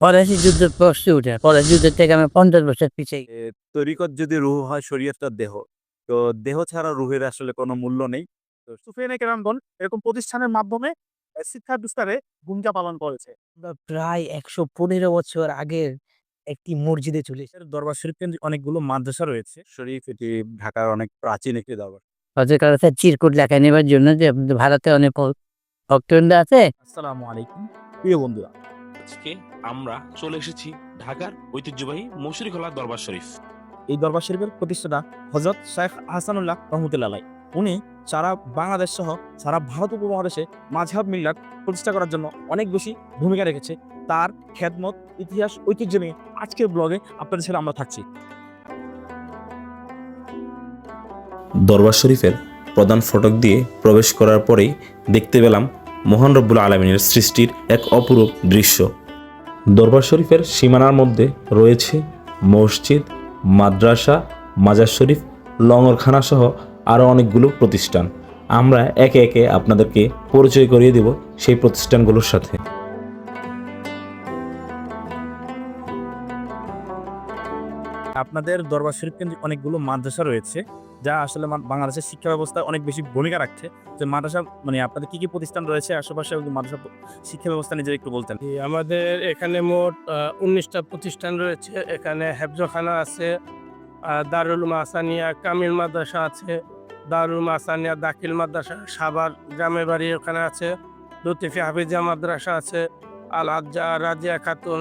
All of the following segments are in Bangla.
পলাশি যুদ্ধের প্রশ্নে উঠে পলাশি যুদ্ধের থেকে আমি পঞ্চাশ বছর পিছিয়ে তরিকত যদি রুহ হয় শরীয়তটা দেহ। তো দেহ ছাড়া রুহের আসলে কোনো মূল্য নেই। তো সুফিয়ানে কেরামগণ এরকম প্রতিষ্ঠানের মাধ্যমে শিক্ষা বিস্তারে ভূমিকা পালন করেছে। আমরা প্রায় একশো পনেরো বছর আগের একটি মসজিদে চলে এসেছি। দরবার শরীফ কেন্দ্রিক অনেকগুলো মাদ্রাসা রয়েছে। শরীফ এটি ঢাকার অনেক প্রাচীন একটি দরবার। হজরত কাছে চিরকুট লেখা নেবার জন্য যে ভারতে অনেক ভক্তবৃন্দ আছে। আসসালামু আলাইকুম। প্রিয় বন্ধুরা আজকে আমরা চলে এসেছি ঢাকার ঐতিহ্যবাহী মসুরিখোলা দরবার শরীফ। এই দরবার শরীফের প্রতিষ্ঠাতা হজরত শেখ হাসানুল্লাহ রহমতুল্লাহ উনি সারা বাংলাদেশ সহ সারা ভারত উপমহাদেশে মাঝহাব মিল্লাত প্রতিষ্ঠা করার জন্য অনেক বেশি ভূমিকা রেখেছে। তার খেদমত ইতিহাস ঐতিহ্য নিয়ে আজকের ব্লগে আপনাদের সাথে আমরা থাকছি। দরবার শরীফের প্রধান ফটক দিয়ে প্রবেশ করার পরেই দেখতে পেলাম মহান রব্বুল আলমিনের সৃষ্টির এক অপরূপ দৃশ্য। দরবার শরীফের সীমানার মধ্যে রয়েছে মসজিদ, মাদ্রাসা, মাজার শরীফ, লঙ্গরখানা সহ আরও অনেকগুলো প্রতিষ্ঠান। আমরা একে একে আপনাদেরকে পরিচয় করিয়ে দেব সেই প্রতিষ্ঠানগুলোর সাথে। আপনাদের দরবার শরীফ কেন্দ্রিক অনেকগুলো মাদ্রাসা রয়েছে, যা আসলে বাংলাদেশের শিক্ষা ব্যবস্থায় অনেক বেশি ভূমিকা রাখছে। যে মাদ্রাসা মানে আপনাদের কি কি প্রতিষ্ঠান রয়েছে? আশেপাশে মাদ্রাসা শিক্ষা ব্যবস্থা নিজে একটু বলতেন। আমাদের এখানে মোট উনিশটা প্রতিষ্ঠান রয়েছে। এখানে হেফজখানা আছে দারুল মাসানিয়া কামিল মাদ্রাসা আছে, দারুল মাসানিয়া দাখিল মাদ্রাসা, সাভার গ্রামের বাড়ি ওখানে আছে, লতিফি হাফিজা মাদ্রাসা আছে আল আজ্জা রাজিয়া খাতুন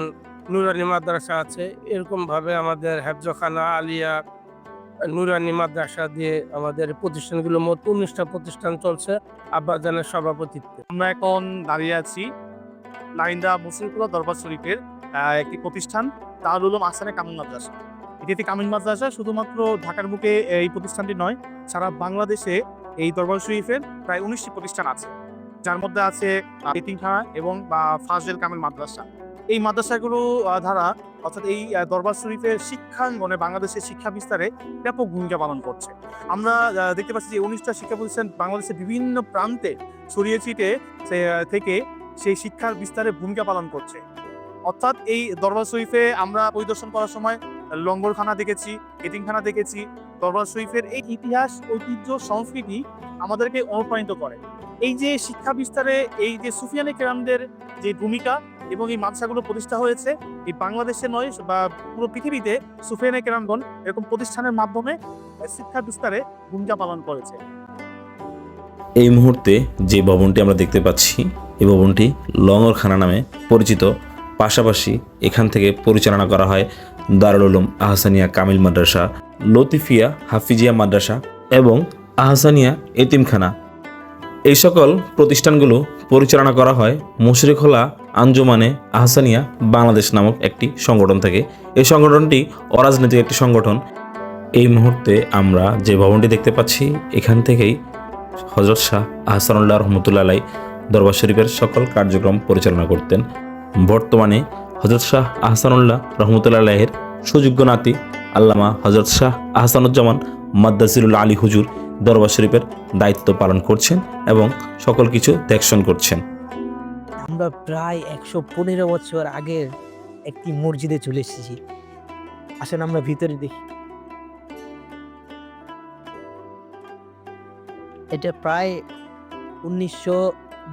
নুরানি মাদ্রাসা আছে। এরকমভাবে আমাদের হেফজখানা আলিয়া নুরানি মাদ্রাসা দিয়ে আমাদের প্রতিষ্ঠানগুলো মোট উনিশটা প্রতিষ্ঠান চলছে আব্বাজানের সভাপতিত্বে। আমরা এখন দাঁড়িয়ে আছি লাইন্দা মুসলিমপুরা দরবার শরীফের একটি প্রতিষ্ঠান, দারুল উলুম আসানে কামিল মাদ্রাসা। এটি একটি কামিল মাদ্রাসা, শুধুমাত্র ঢাকার বুকে এই প্রতিষ্ঠানটি নয়, সারা বাংলাদেশে এই দরবার শরীফের প্রায় উনিশটি প্রতিষ্ঠান আছে। যার মধ্যে আছে এতিমখানা এবং ফাজেল কামিল মাদ্রাসা। এই মাদ্রাসাগুলো দ্বারা অর্থাৎ এই দরবার শরীফের শিক্ষাঙ্গনে বাংলাদেশের শিক্ষা বিস্তারে ব্যাপক ভূমিকা পালন করছে। আমরা দেখতে পাচ্ছি যে উনিশটা শিক্ষা প্রতিষ্ঠান বাংলাদেশের বিভিন্ন প্রান্তে ছড়িয়ে ছিটে থেকে সেই শিক্ষার বিস্তারে ভূমিকা পালন করছে। অর্থাৎ এই দরবার শরীফে আমরা পরিদর্শন করার সময় লঙ্গরখানা দেখেছি এতিমখানা দেখেছি। দরবার শরীফের এই ইতিহাস, ঐতিহ্য, সংস্কৃতি আমাদেরকে অনুপ্রাণিত করে। এই যে শিক্ষা বিস্তারে এই যে সুফিয়ানি কেরামদের যে ভূমিকা এবং এই মাদ্রাসাগুলো প্রতিষ্ঠা হয়েছে। এই বাংলাদেশে নয়, বা পুরো পৃথিবীতে সুফিয়ানি কেরামগণ এরকম প্রতিষ্ঠানের মাধ্যমে শিক্ষা বিস্তারে ভূমিকা পালন করেছে। এই মুহূর্তে যে ভবনটি আমরা দেখতে পাচ্ছি, এই ভবনটি লঙ্গরখানা নামে পরিচিত। পাশাপাশি এখান থেকে পরিচালনা করা হয় দারুল উলুম আহসানিয়া কামিল মাদ্রাসা, লতিফিয়া হাফিজিয়া মাদ্রাসা এবং আহসানিয়া এতিমখানা। এই সকল প্রতিষ্ঠানগুলো পরিচালনা করা হয় মুশরিখোলা আঞ্জুমানে আহসানিয়া বাংলাদেশ নামক একটি সংগঠন থেকে। এই সংগঠনটি অরাজনৈতিক একটি সংগঠন। এই মুহূর্তে আমরা যে ভবনটি দেখতে পাচ্ছি, এখান থেকেই হজরত শাহ আহসানুল্লাহ রহমতুল্লাহ আলাই দরবার শরীফের সকল কার্যক্রম পরিচালনা করতেন। বর্তমানে হজরত শাহ আহসানুল্লাহ রহমতুল্লাহ আলাইয়ের সুযোগ্য নাতি আল্লামা হজরত শাহ আহসানুজ্জামান মাদ্দাসিরুল আলী হুজুর দরবার শরীফের দায়িত্ব পালন করছেন এবং সকল কিছু দেখশন করছেন। আমরা প্রায় একশো পনেরো বছর আগের একটি মসজিদে চলে এসেছি। আসেন আমরা ভিতরে দেখি। এটা প্রায় উনিশশো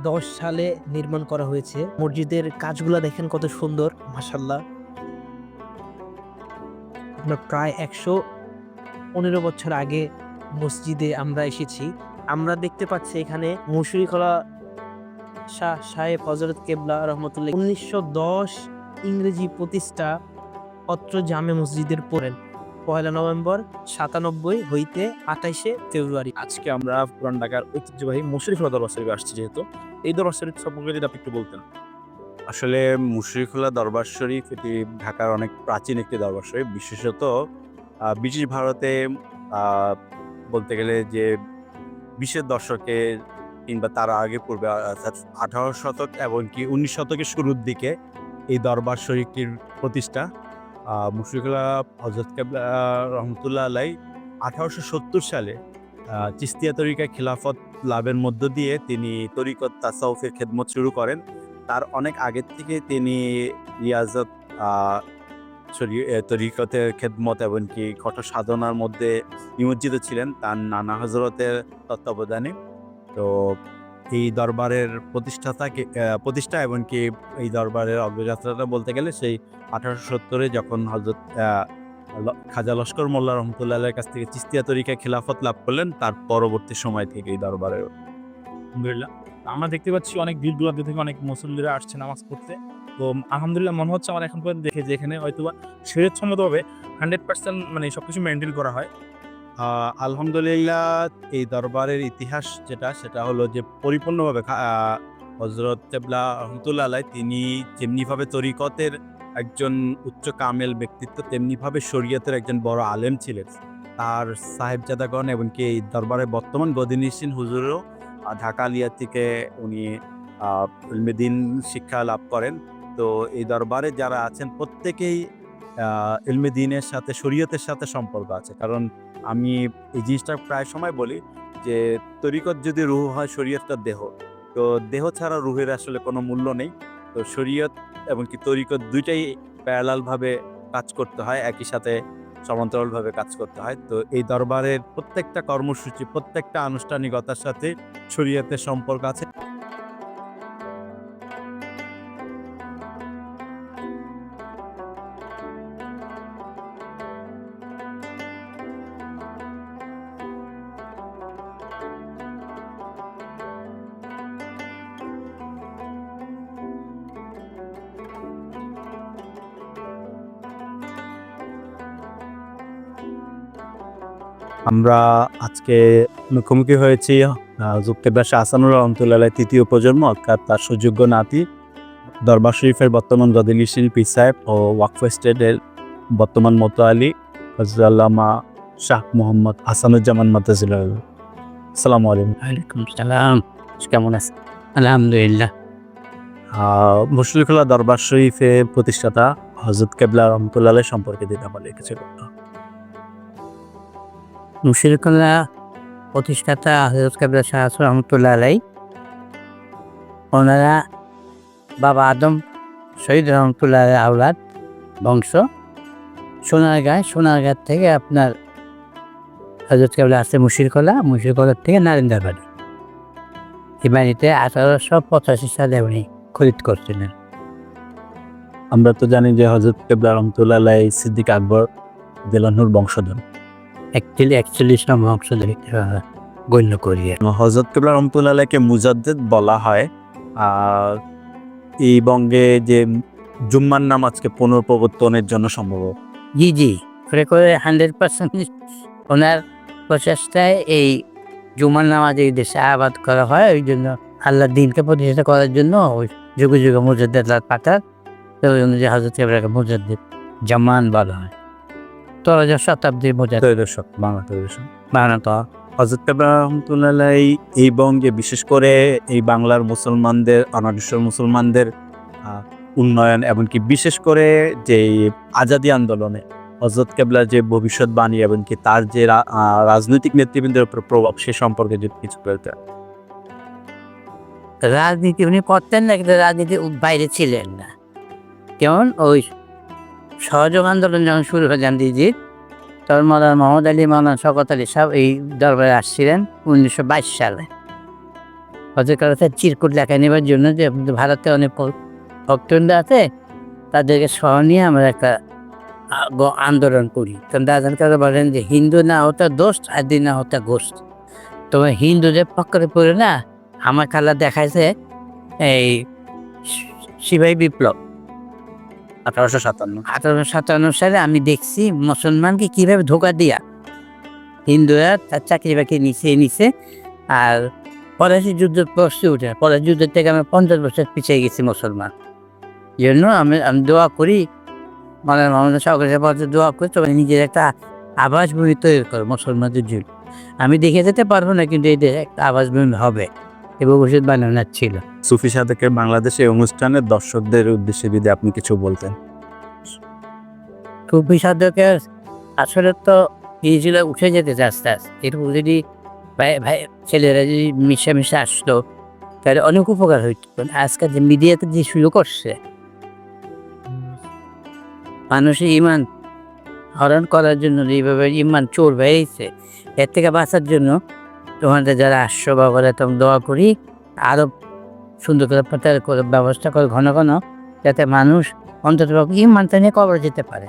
দশ সালে নির্মাণ করা হয়েছে। মসজিদের কাজগুলো দেখেন কত সুন্দর মাসাল্লাহ আমরা প্রায় একশো পনেরো বছর আগে মসজিদে আমরা এসেছি। আমরা দেখতে পাচ্ছি এখানে মুসুরিখোলা শাহ সাহেব হজরত কেবলা রহমতুল্লাহ উনিশশো দশ ইংরেজি প্রতিষ্ঠা পত্র জামে মসজিদের পড়েন। পয়লা নভেম্বর সাতানব্বই হইতে আঠাইশে ফেব্রুয়ারি। আজকে আমরা পুরান ঢাকার ঐতিহ্যবাহী মুশরিফুল্লাহ দরবার শরীফে আসছি যেহেতু। এই দরবার শরীফ সম্পর্কে যদি আপনি একটু বলতেন। আসলে মুশরিফুল্লাহ দরবার শরীফ এটি ঢাকার অনেক প্রাচীন একটি দরবার শরীফ। বিশেষত আহ, ব্রিটিশ ভারতে আহ, বলতে গেলে যে বিশের দশকে কিংবা তার আগে পূর্বে অর্থাৎ আঠারো শতক এবং কি উনিশ শতকের শুরুর দিকে এই দরবার শরীফটির প্রতিষ্ঠা আহ, মুশরিকুল্লাহ হজরত রহমতুল্লাহ আলাই আঠারোশো সত্তর সালে চিস্তিয়া তরিকা খিলাফত লাভের মধ্য দিয়ে তিনি তরিকত তাসাউফের খেদমত শুরু করেন। তার অনেক আগের থেকে তিনি রিয়াজত তরিকতের খেদমত এমনকি কঠোর সাধনার মধ্যে নিমজ্জিত ছিলেন। তার নানা হজরতের তত্ত্বাবধানে তো এই দরবারের প্রতিষ্ঠাতাকে আহ, প্রতিষ্ঠা এমনকি এই দরবারের অগ্রযাত্রাটা বলতে গেলে সেই আঠারোশো সত্তরে যখন হজরত খাজা লস্কর মোল্লা রহমতুল্লাহ কাছ থেকে চিস্তিয়া তরিকায় খেলাফত লাভ করলেন তার পরবর্তী সময় থেকে এই দরবারের আলহামদুলিল্লাহ। আমরা দেখতে পাচ্ছি অনেক দূর দূরান্ত থেকে অনেক মুসল্লিরা আসছে নামাজ পড়তে। তো আলহামদুলিল্লাহ মনে হচ্ছে আমার এখন পর্যন্ত দেখে যে এখানে হয়তো শরীর সম্মতভাবে হান্ড্রেড পার্সেন্ট মানে সবকিছু মেনটেন করা হয়। আলহামদুলিল্লাহ এই দরবারের ইতিহাস যেটা সেটা হলো যে পরিপূর্ণভাবে হজরত তেবলা রহমতুল্লাহ তিনি যেমনিভাবে তরিকতের একজন উচ্চ কামেল ব্যক্তিত্ব তেমনিভাবে শরীয়তের একজন বড় আলেম ছিলেন। তার সাহেবজাদাগণ এমনকি এই দরবারে বর্তমান গদিনিসিন হুজুরও ঢাকা আলিয়া থেকে উনি আহ, ইলমে দিন শিক্ষা লাভ করেন। তো এই দরবারে যারা আছেন প্রত্যেকেই আহ, ইলমে দিনের সাথে শরীয়তের সাথে সম্পর্ক আছে। কারণ আমি এই জিনিসটা প্রায় সময় বলি যে, তরিকত যদি রুহ হয়, শরীয়তটা দেহ। তো দেহ ছাড়া রুহের আসলে কোনো মূল্য নেই। তো শরীয়ত এবং কি তরিকত দুইটাই প্যারালালভাবে কাজ করতে হয়, একই সাথে সমান্তরালভাবে কাজ করতে হয়। তো এই দরবারের প্রত্যেকটা কর্মসূচি, প্রত্যেকটা আনুষ্ঠানিকতার সাথে শরীয়তের সম্পর্ক আছে। আমরা আজকে মুখোমুখি হয়েছি যুক্তবাসী আসানুর রহমতুল্লাহ তৃতীয় প্রজন্ম অর্থাৎ তার সুযোগ্য নাতি দরবার শরীফের বর্তমান গদিনিসিন পি সাহেব ও ওয়াকফ স্টেটের বর্তমান মতো আলী হজরাল্লামা শাহ মোহাম্মদ হাসানুজ্জামান মাতাজিল্লাহ আসসালামু আলাইকুম। সালাম। কেমন আছে আলহামদুলিল্লাহ। মুশরিকুল্লাহ দরবার শরীফের প্রতিষ্ঠাতা হজরত কেবলা রহমতুল্লাহ সম্পর্কে দিতে আমাদের কিছু বলতে হবে। মুশিরকুল্লাহ প্রতিষ্ঠাতা হজরত কাবির শাহ রহমতুল্লাহ আলাই ওনারা বাবা আদম শহীদ রহমতুল্লাহ আওলাদ, বংশ। সোনারগাঁ সোনারগাঁ থেকে আপনার হজরত কাবিলা আছে মুশিরকলা মুশিরকলার থেকে নারিন্দার বাড়ি এই বাড়িতে আঠারোশো পঁচাশি সালে উনি খরিদ করছিলেন। আমরা তো জানি যে হজরত কেবলা রহমতুল্লাহ সিদ্দিক আকবর দিলানুর বংশধর। একচল্লিশ একচল্লিশ নম্বর অংশ গণ্য করি। হজরত কেবলা রহমতুল্লাহকে মুজাদ্দেদ বলা হয়। আর এই বঙ্গে যে জুম্মার নামাজকে পুনঃপ্রবর্তনের জন্য সম্ভব। জি জি। করে করে হান্ড্রেড পার্সেন্ট ওনার প্রচেষ্টায় এই জুমার নামাজ এই দেশে আবাদ করা হয়। ওই জন্য আল্লাহ দিনকে প্রতিষ্ঠা করার জন্য ওই যুগে যুগে মুজাদ্দেদ পাঠার তো ওই অনুযায়ী হজরত ইব্রাহিম মুজাদ্দেদ জামান বলা হয়। ত্রয়োদশ শতাব্দীর মুজাদ্দেদ ত্রয়োদশক বাংলা ত্রয়োদশক বানাতো হজরত কেবলা রহমতুল্লাহ এই বঙ্গে বিশেষ করে এই বাংলার মুসলমানদের অনাদৃশ্য মুসলমানদের উন্নয়ন এমনকি বিশেষ করে যে আজাদি আন্দোলনে হজরত কেবলার যে ভবিষ্যৎবাণী এমনকি তার যে রাজনৈতিক নেতৃবৃন্দের উপর প্রভাব সে সম্পর্কে যদি কিছু বলতে। রাজনীতি উনি করতেন না কিন্তু রাজনীতি বাইরে ছিলেন না। কেমন? ওই সহযোগ আন্দোলন যখন শুরু হয় গান্ধীজির তখন মৌলানা মোহাম্মদ আলী মৌলানা শকত আলী সাহেব এই দরবারে আসছিলেন উনিশশো বাইশ সালে। হজর কালাতে চিরকুট লেখা নেবার জন্য যে ভারতে অনেক ভ- ভক্তবৃন্দ আছে, তাদেরকে সহ নিয়ে আমরা একটা আন্দোলন করি। তখন দাদান কারা বলেন যে, হিন্দু না হতা দোস্ত, আদি না হতা গোস্ত। তো হিন্দুদের পক্ষে পড়ে না, আমার খালা দেখাইছে এই শি- সিপাহী বিপ্লব। আঠারোশো সাতান্ন। আঠারোশো সাতান্ন সালে আমি দেখছি মুসলমানকে কীভাবে ধোকা দিয়া। হিন্দুরা তার চাকরি বাকরি নিচে নিছে, আর পলাশি যুদ্ধ প্রশ্নে উঠে পলাশি যুদ্ধের থেকে আমি পঞ্চাশ বছর পিছিয়ে গেছি মুসলমান। জন্য আমি আমি দোয়া করি মানে মোহাম্মদ সরকারের দোয়া করি, তবে নিজের একটা আবাস ভূমি তৈরি করো মুসলমানদের জন্য। আমি দেখে যেতে পারব না, কিন্তু এই দেশে একটা আবাস ভূমি হবে। এ ভবিষ্যৎ বানানোর ছিল। সুফি সাধকের বাংলাদেশে অনুষ্ঠানের দর্শকদের উদ্দেশ্যে যদি আপনি কিছু বলতেন। সুফি সাধকের আসলে তো গিয়েছিল উঠে যেতে আস্তে আস্তে এরকম যদি ভাই ভাই ছেলেরা যদি মিশে মিশে আসতো তাহলে অনেক উপকার হইতো। আজকাল যে মিডিয়াতে যে শুরু করছে মানুষের ইমান হরণ করার জন্য যেভাবে ইমান চোর বেরিয়েছে এর থেকে বাঁচার জন্য তোমাদের যারা আসছো বাবারা তখন দোয়া করি আরও সুন্দর করে প্রচার করে, ব্যবস্থা করে ঘন ঘন, যাতে মানুষ অন্তত ইমানটা নিয়ে কবর যেতে পারে।